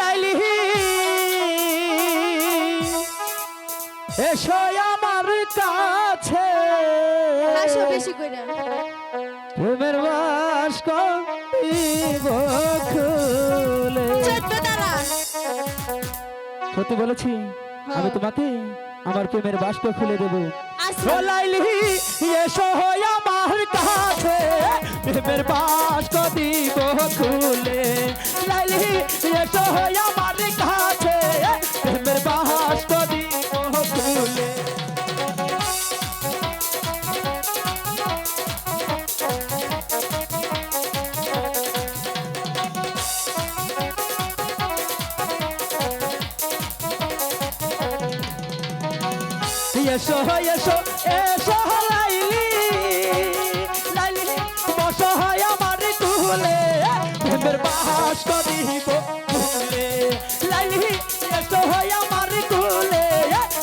লাইলি এসো আমার কাছে। হাসো বেশি করে। প্রেমের বাস্ক দিব খুলে সত্যি বলেছি আমি তোমাকে আমার প্রেমের বাস্ক খুলে দেবো। ও লাইলি এসো আমার কাছে। প্রেমের বাস্ক এসো কাছে দিব হয় আমার তুলে প্রেমের বাস করিব। তুলে লাইলি এসো হয় আমার তুলে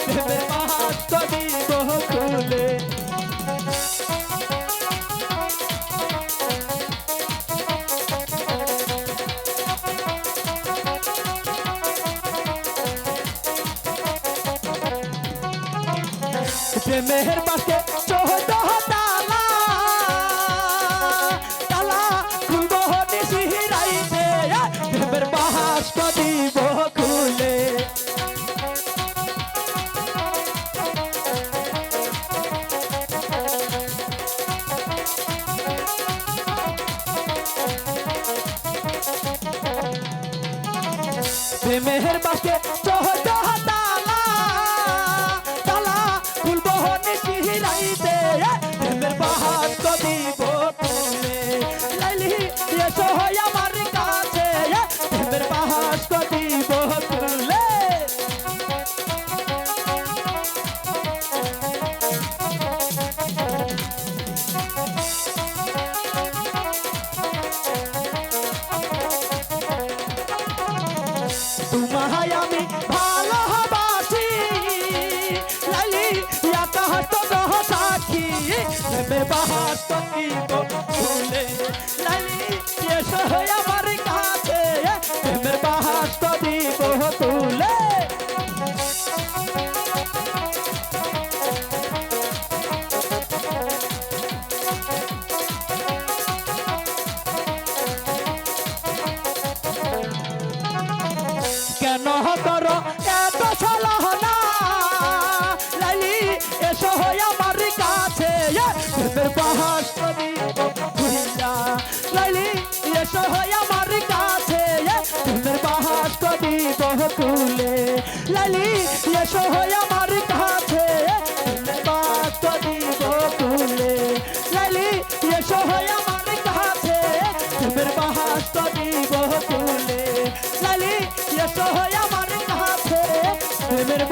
প্রেমের বাস করিব তুলে প্রেমের বাসে চোদ্দ তালা তালা খুলব নিশিরাইতে প্রেমের বাস কদিব প্রেমের বাসে কেন করো এত ছলনা লালি এসো হয় আমার কাছে। বাহাস কবি বহুকুলে লালি, এসো হয় আমার কাছে। প্রেমের বাহাস কবি বহুকুলে লালি, এসো হয় আমার কাছে। প্রেমের